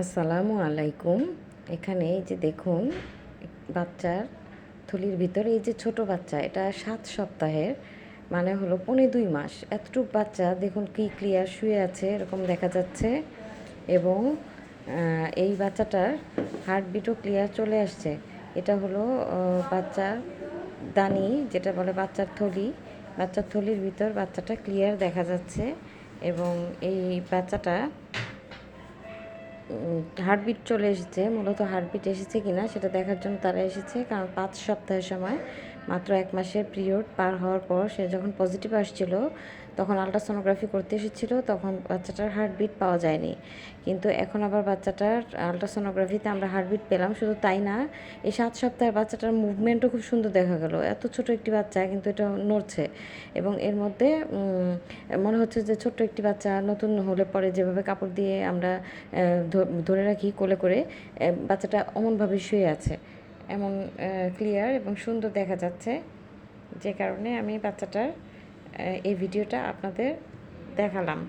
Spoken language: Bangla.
আসসালামু আলাইকুম। এখানে এই যে দেখুন, বাচ্চার থলির ভিতরে এই যে ছোট বাচ্চা, এটা সাত সপ্তাহের মানে হলো পৌনে দুই মাস। এতটুক বাচ্চা, দেখুন কি ক্লিয়ার শুয়ে আছে, এরকম দেখা যাচ্ছে। এবং এই বাচ্চাটার হার্টবিটও ক্লিয়ার চলে আসছে। এটা হলো বাচ্চার দানি, যেটা বলে বাচ্চার থলি। বাচ্চার থলির ভিতর বাচ্চাটা ক্লিয়ার দেখা যাচ্ছে। এবং এই বাচ্চাটা হার্টবিট চলে এসেছে, মূলত হার্টবিট এসেছে কিনা সেটা দেখার জন্য তারা এসেছে, কারণ পাঁচ সপ্তাহের সময় মাত্র এক মাসের পিরিয়ড পার হওয়ার পর সে যখন পজিটিভ আসছিল, তখন আলট্রাসোনোগ্রাফি করতে এসেছিল, তখন বাচ্চাটার হার্টবিট পাওয়া যায়নি। কিন্তু এখন আবার বাচ্চাটার আলট্রাসোনোগ্রাফিতে আমরা হার্টবিট পেলাম, শুধু তাই না, এই সাত সপ্তাহের বাচ্চাটার মুভমেন্টও খুব সুন্দর দেখা গেল। এত ছোট একটি বাচ্চা, কিন্তু এটা নড়ছে। এবং এর মধ্যে মনে হচ্ছে যে ছোট্ট একটি বাচ্চা নতুন হলে পরে যেভাবে কাপড় দিয়ে আমরা ধরে রাখি কোলে করে বাচ্চাটা অমনভাবে শুয়ে আছে। এমন ক্লিয়ার এবং সুন্দর দেখা যাচ্ছে। যে কারণে আমি বাচ্চাটার এই ভিডিওটা আপনাদের দেখালাম।